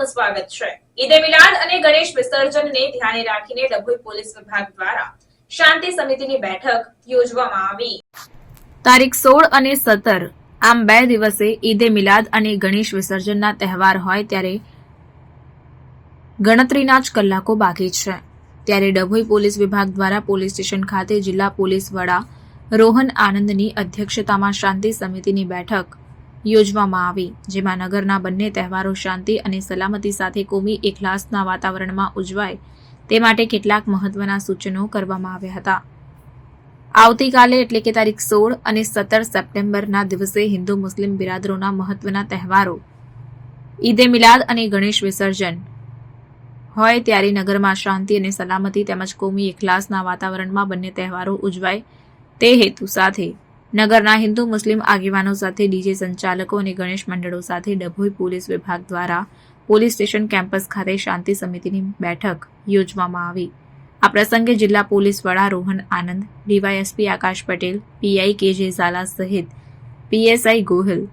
આપનું સ્વાગત છે. ઈદે મિલાદ અને ગણેશ વિસર્જનને ધ્યાને રાખીને ડભોઈ પોલીસ વિભાગ દ્વારા શાંતિ સમિતિની બેઠક યોજવામાં આવી. તારીખ સોળ અને સત્તર, આમ બે દિવસે ઈદે મિલાદ અને ગણેશ વિસર્જનના તહેવાર હોય ત્યારે ગણતરીના જ કલાકો બાકી છે. ત્યારે ડભોઈ પોલીસ વિભાગ દ્વારા પોલીસ સ્ટેશન ખાતે જિલ્લા પોલીસ વડા રોહન આનંદની અધ્યક્ષતામાં શાંતિ સમિતિની બેઠક યોજવામાં આવી, જેમાં નગરના બંને તહેવારો શાંતિ અને સલામતી સાથે કોમી એકલાસના વાતાવરણમાં ઉજવાય, તે માટે કેટલાક મહત્વના સૂચનો કરવામાં આવ્યા હતા. આવતીકાલે એટલે કે તારીખ સોળ અને સત્તર સપ્ટેમ્બરના દિવસે હિન્દુ મુસ્લિમ બિરાદરોના મહત્વના તહેવારો, ઈદે મિલાદ અને ગણેશ વિસર્જન હોય ત્યારે નગરમાં શાંતિ અને સલામતી તેમજ કોમી એકલાસના વાતાવરણમાં બંને તહેવારો ઉજવાય, તે હેતુ સાથે નગરના હિન્દુ મુસ્લિમ આગેવાનો સાથે ડીજે સંચાલકો અને ગણેશ મંડળો સાથે ડભોઈ પોલીસ વિભાગ દ્વારા પોલીસ સ્ટેશન કેમ્પસ ખાતે શાંતિ સમિતિની બેઠક યોજવામાં આવી. આ પ્રસંગે જિલ્લા પોલીસ વડા Rohan Anand, DYSP Akash Patel, PI KJ Zala સહિત પીએસઆઈ ગોહિલ,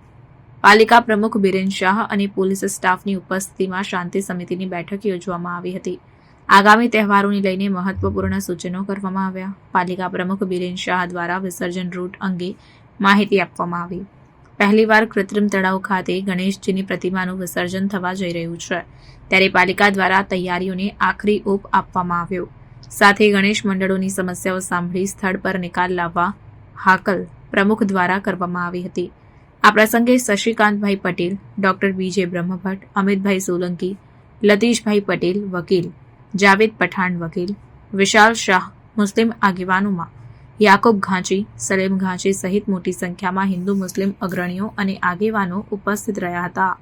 પાલિકા પ્રમુખ બિરેન શાહ અને પોલીસ સ્ટાફની ઉપસ્થિતિમાં શાંતિ સમિતિની બેઠક યોજવામાં આવી હતી. આગામી તહેવારોને લઈને મહત્વપૂર્ણ સૂચનો કરવામાં આવ્યા. પાલિકા પ્રમુખ બિરેન શાહ દ્વારા વિસર્જન રૂટ અંગે માહિતી આપવામાં આવી. પહેલીવાર કૃત્રિમ તળાવ ખાતે ગણેશજીની પ્રતિમાનું વિસર્જન થવા જઈ રહ્યું છે. ત્યારે પાલિકા દ્વારા તૈયારીઓને આખરી ઓપ આપવામાં આવ્યો. સાથે ગણેશ મંડળોની સમસ્યાઓ સાંભળી સ્થળ પર નિકાલ લાવવા હાકલ પ્રમુખ દ્વારા કરવામાં આવી હતી. આ પ્રસંગે શશિકાંતભાઈ પટેલ, ડોક્ટર બીજે બ્રહ્મભટ્ટ, અમિતભાઈ સોલંકી, લતીશભાઈ પટેલ, વકીલ જાવેદ પઠાણ વકીલ, વિશાલ શાહ, મુસ્લિમ આગેવાનોમાં, યાકુબ ઘાંચી, સલેમ ઘાંચી સહિત મોટી સંખ્યામાં હિન્દુ મુસ્લિમ અગ્રણીઓ અને આગેવાનો ઉપસ્થિત રહ્યા હતા.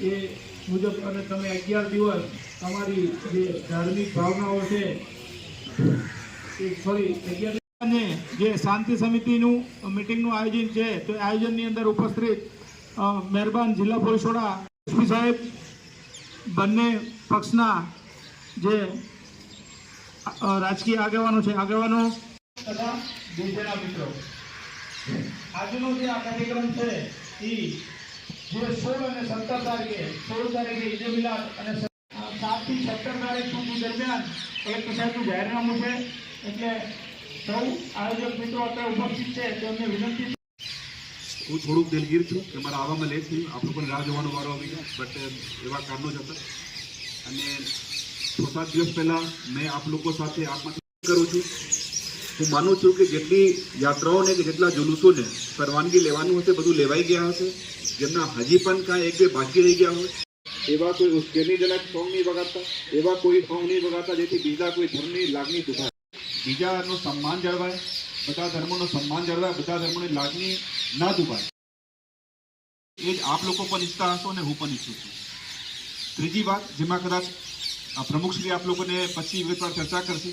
એ મુજબ અને તમે અગિયાર દિવસ તમારી જે ધાર્મિક ભાવનાઓ છે, એ સોરી અગિયાર અને જે શાંતિ સમિતિનું મિટિંગનું આયોજન છે, તો આયોજનની અંદર ઉપસ્થિત મહેરબાન જિલ્લા પોલીસ વડા એસપી સાહેબ, બંને પક્ષના જે રાજકીય આગેવાનો છે, આગેવાનો તથા બીજેના મિત્રો. આજનો જે આ કાર્યક્રમ છે એ જે સોળ અને સત્તર તારીખે, સોળ તારીખે ઈદે મિલાદ અને સાતથી સત્તર તારીખ સુધી દરમિયાન એક સાહેબનું જાહેરનામું છે. એટલે સૌ આયોજક મિત્રો અત્યારે ઉપસ્થિત છે તેમને વિનંતી હું થોડુંક દિલગીર છું કે મારા આવવામાં લેટ થયું. આપણું પણ રાહ જોવાનો વારો આવી ગયો બટ એવા કારણો જ હતા. અને છ સાત દિવસ પહેલાં મેં આપ લોકો સાથે આપમાંથી કરું છું. હું માનું છું કે જેટલી યાત્રાઓને કે જેટલા જુલુસોને પરવાનગી લેવાનું હશે, બધું લેવાઈ ગયા હશે. જેમના હજી પણ કાંઈ એક બે બાકી રહી ગયા હોય, એવા કોઈ ઉશ્કેરણીજનક સોંગ નહીં વગાડતા, એવા કોઈ સોંગ નહીં વગાડતા જેથી બીજા કોઈ ધર્મની લાગણી દુભાય બીજાનું સન્માન જળવાય, બધા ધર્મોનું સન્માન જળવાય, બધા ધર્મોની લાગણી ના દુભાય. એ જ આપ લોકો પણ ઈચ્છતા હશો અને હું પણ ઈચ્છું છું. ત્રીજી વાત, જેમાં કદાચ પ્રમુખશ્રી આપ લોકોને પછી વિગતવાર ચર્ચા કરશે.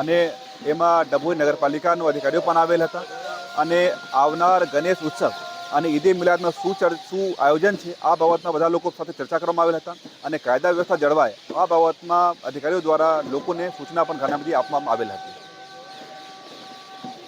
અને એમાં ડભોઈ નગરપાલિકાનો અધિકારીઓ પણ આવેલ હતા અને આવનાર ગણેશ ઉત્સવ અને ઈદે મિલાદનો શું શું આયોજન છે, આ બાબતમાં બધા લોકો સાથે ચર્ચા કરવામાં આવેલ હતા અને કાયદા વ્યવસ્થા જળવાય, આ બાબતમાં અધિકારીઓ દ્વારા લોકોને સૂચના પણ ઘણા બધી આપવામાં આવેલ હતી.